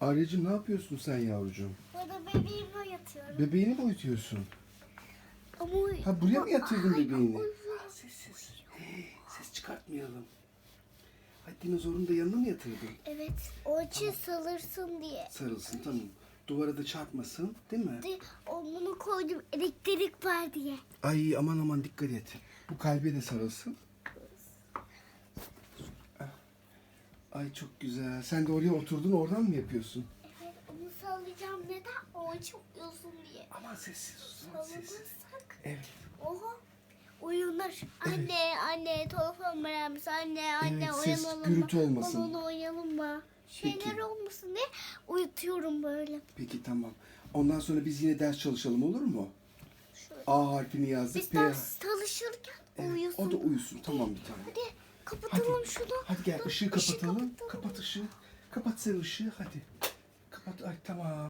Aryacığım ne yapıyorsun sen yavrucuğum? Burada bebeğimi yatıyorum. Bebeğini mi uyutuyorsun? Ama Ha buraya mı yatırdın bebeğini? ay, Ha, sessiz. Hey, ses çıkartmayalım. Hadi dinozorun da yanına mı yatırdın? Evet. O için salırsın diye. Sarılsın tamam. Duvara da çarpmasın değil mi? De, onu koydum elektrik var diye. Ay aman aman dikkat et. Bu kalbe de sarılsın. Ay çok güzel. Sen de oraya oturdun oradan mı yapıyorsun? Evet onu sallayacağım. Neden? O için uyusun diye. Aman sessiz ol. aman sessiz. Sallanırsak. Evet. Oha. Uyanır. Anne, anne, telefon verir misin? Anne, anne, Evet, ses, uyanalım gürültü mı? olmasın. Balonu oynayalım mı? Peki. Şeyler olmasın diye uyutuyorum böyle. Peki tamam. Ondan sonra biz yine ders çalışalım olur mu? Şöyle. A harfini yazdık. Biz P ders çalışırken Evet, uyusun. o da uyusun. Tamam bir tane. Hadi kapatalım şunu. Hadi gel ışığı kapatalım. Kapat ışığı. Kapat sen ışığı hadi. Kapat ay tamam.